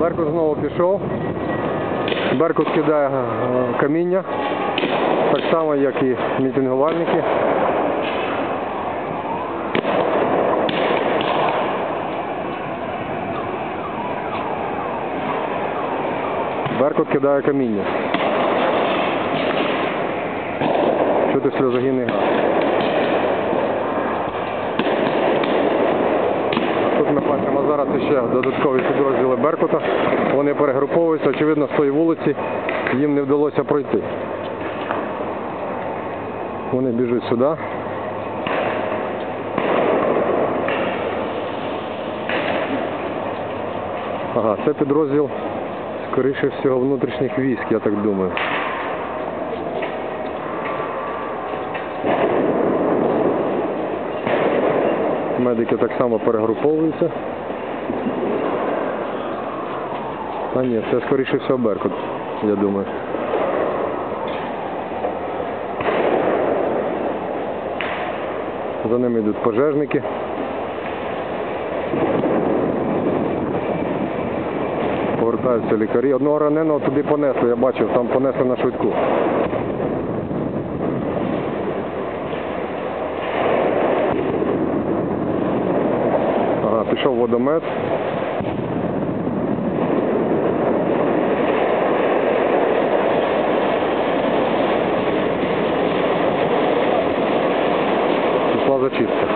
Беркут знову пішов. Беркут кидає е, каміння, так само, як і мітингувальники. Беркут кидає каміння. Чути сльозогінний газ. Бачимо зараз ще додаткові підрозділи Беркута. Вони перегруповуються, очевидно, з тої вулиці їм не вдалося пройти. Вони біжуть сюди. Ага, це підрозділ, скоріше всього, внутрішніх військ, я так думаю. Медики так само перегруповуються. Та ні, це скоріше всього Беркут, я думаю. За ними йдуть пожежники. Повертаються лікарі. Одного раненого туди понесли, я бачив, там понесли на швидку. пішов водомет. Пішла зачистка.